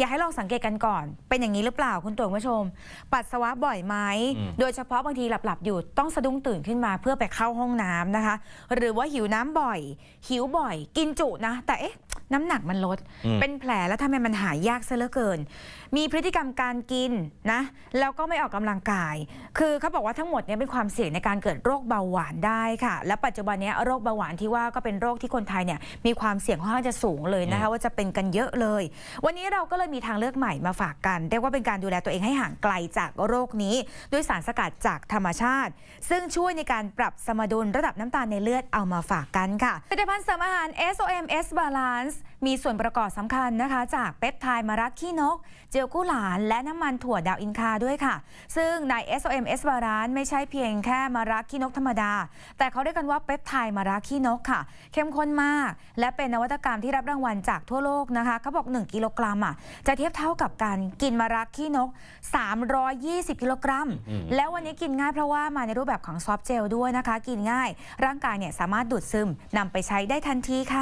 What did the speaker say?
อยากให้ลองสังเกตกันก่อน เป็นอย่างนี้หรือเปล่าคุณตัวคุณผู้ชม ปัสสาวะบ่อยไหมอืมโดยเฉพาะบางทีหลับ ๆ อยู่ต้องสะดุ้งตื่นขึ้นมาเพื่อไปเข้าห้องน้ำนะคะ หรือว่าหิวน้ำบ่อย หิวบ่อย กินจุนะ แต่เอ๊ะ น้ำหนักมันลดอืมเป็นแผลแล้วทำไมมันหายยากซะเหลือเกิน มีพฤติกรรมการกินนะ แล้วก็ไม่ออกกำลังกาย คือเขาบอกว่าทั้งหมดเนี้เป็นความเสี่ยงในการเกิดโรคเบาหวานได้ค่ะ และปัจจุบันเนี้โรคเบาหวานที่ว่าก็เป็นโรคที่คนไทยเนี่ยมีความเสี่ยงค่อนข้างจะสูงเลยนะคะว่าจะเป็นกันเยอะเลย วันนี้เราก็เลยมีทางเลือกใหม่มาฝากกันเรียกว่าเป็นการดูแลตัวเองให้ห่างไกลจากโรคนี้ ด้วยสารสกัดจากธรรมชาติ ซึ่งช่วยในการปรับสมดุลระดับน้ำตาลในเลือดเอามาฝากกันค่ะผลิตภัณฑ์เสริมอาหาร SOMS Balance มีส่วนประกอบสำคัญนะคะ จากเปปไทด์มารักขี้นก เจลกู้หลานและน้ำมันถั่วดาวอินคาด้วยค่ะ ซึ่งใน SOMS Balance ไม่ใช่เพียงแค่มารักขี้นกธรรมดา แต่เขาเรียกกันว่าเปปไทด์มารักขี้นกค่ะ เข้มข้นมาก และเป็นนวัตกรรมที่รับรางวัลจากทั่วโลกนะคะเขาบอก 1 กิโลกรัมอะจะเทียบเท่ากับการกินมารักขี้นก 320 กิโลกรัมอืมแล้ววันนี้กินง่ายเพราะว่ามาในรูปแบบของซอฟต์เจลด้วยนะคะ กินง่าย ร่างกายเนี่ยสามารถดูดซึมนำไปใช้ได้ทันทีค่ะ